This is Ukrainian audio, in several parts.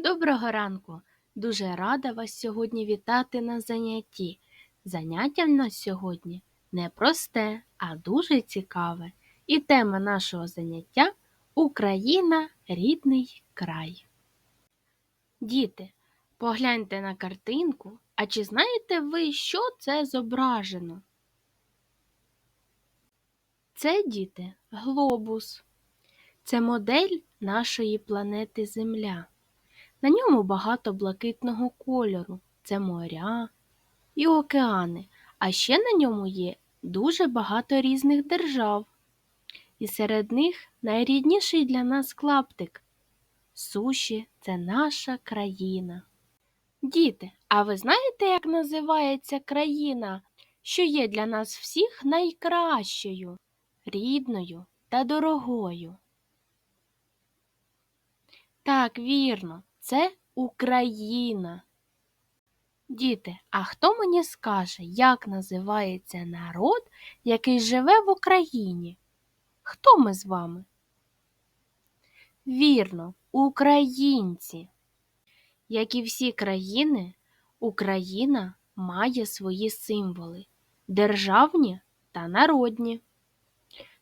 Доброго ранку! Дуже рада вас сьогодні вітати на занятті. Заняття в нас сьогодні не просте, а дуже цікаве. І тема нашого заняття Україна рідний край. Діти, погляньте на картинку, а чи знаєте ви, що це зображено? Це, діти, глобус. Це модель нашої планети Земля. На ньому багато блакитного кольору, це моря і океани, а ще на ньому є дуже багато різних держав. І серед них найрідніший для нас клаптик. Суші це наша країна. Діти, а ви знаєте, як називається країна, що є для нас всіх найкращою, рідною та дорогою? Так, вірно, це Україна. Діти, а хто мені скаже, як називається народ, який живе в Україні? Хто ми з вами? Вірно, українці. Як і всі країни, Україна має свої символи державні та народні.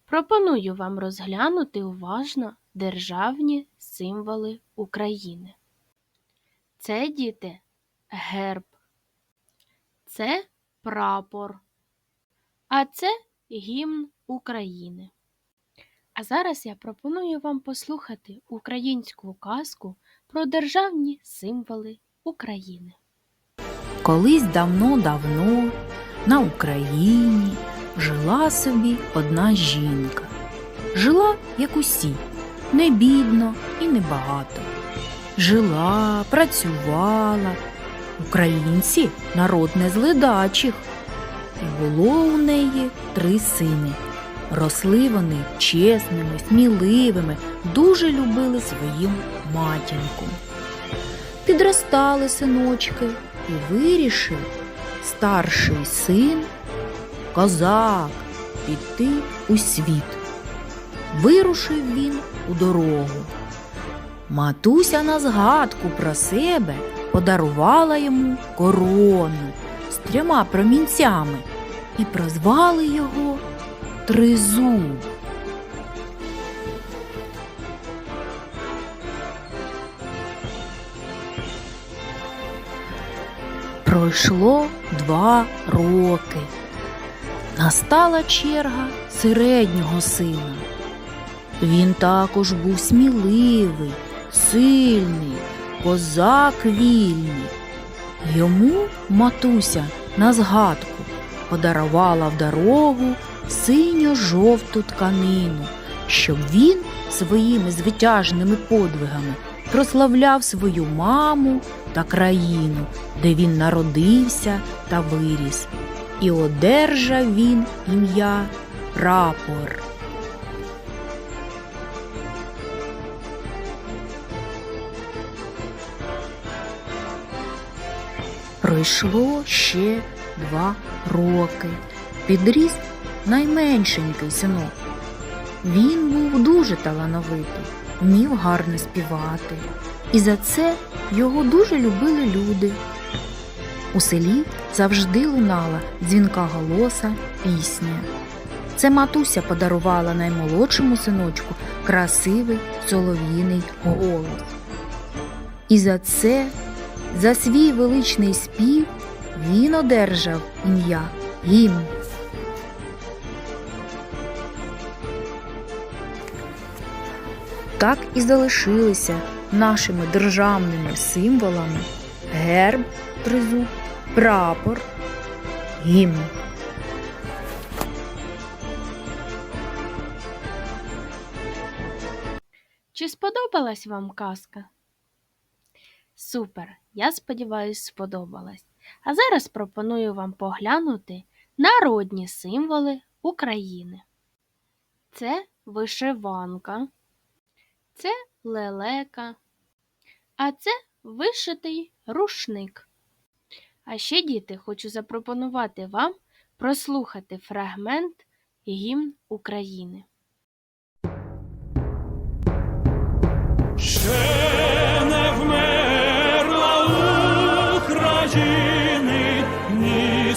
Пропоную вам розглянути уважно державні символи України. Це діти герб, це прапор, а це гімн України. А зараз я пропоную вам послухати українську казку про державні символи України. Колись давно-давно на Україні жила собі одна жінка. Жила, як усі, не бідно і не багато. Жила, працювала. Українці народ не з ледачих. І було у неї три сини. Росли вони чесними, сміливими, дуже любили свою матінку. Підростали синочки і вирішив старший син, козак, піти у світ. Вирушив він у дорогу. Матуся на згадку про себе подарувала йому корону з трьома промінцями і прозвали його Тризуб. Пройшло два роки. Настала черга середнього сина. Він також був сміливий, сильний, козак вільний. Йому матуся на згадку подарувала в дорогу синьо-жовту тканину, щоб він своїми звитяжними подвигами прославляв свою маму та країну, де він народився та виріс. І одержав він ім'я прапор. Пройшло ще два роки. Підріс найменшенький синок. Він був дуже талановитий, вмів гарно співати. І за це його дуже любили люди. У селі завжди лунала дзвінка голоса пісня. Це матуся подарувала наймолодшому синочку красивий солов'їний голос. І за це, за свій величний спів, він одержав ім'я гімн. Так і залишилися нашими державними символами герб, тризуб, прапор, гімн. Чи сподобалась вам казка? Супер! Я сподіваюсь, сподобалась. А зараз пропоную вам поглянути народні символи України. Це вишиванка, це лелека, а це вишитий рушник. А ще, діти, хочу запропонувати вам прослухати фрагмент гімн України.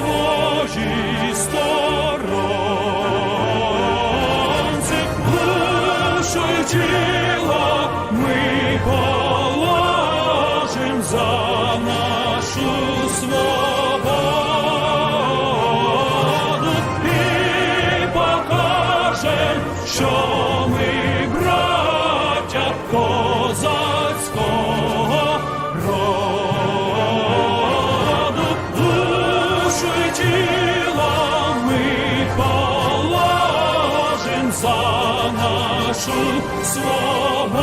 Своїй сторонці, душу нашу свободу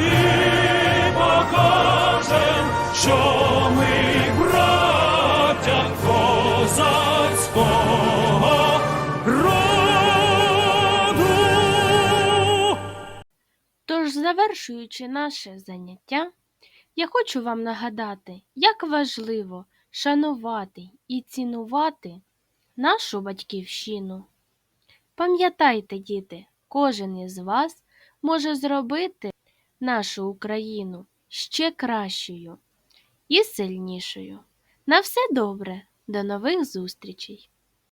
і покажем, що ми браття козацького роду. Тож, завершуючи наше заняття, я хочу вам нагадати, як важливо шанувати і цінувати нашу батьківщину. Пам'ятайте, діти, кожен із вас може зробити нашу Україну ще кращою і сильнішою. На все добре, до нових зустрічей!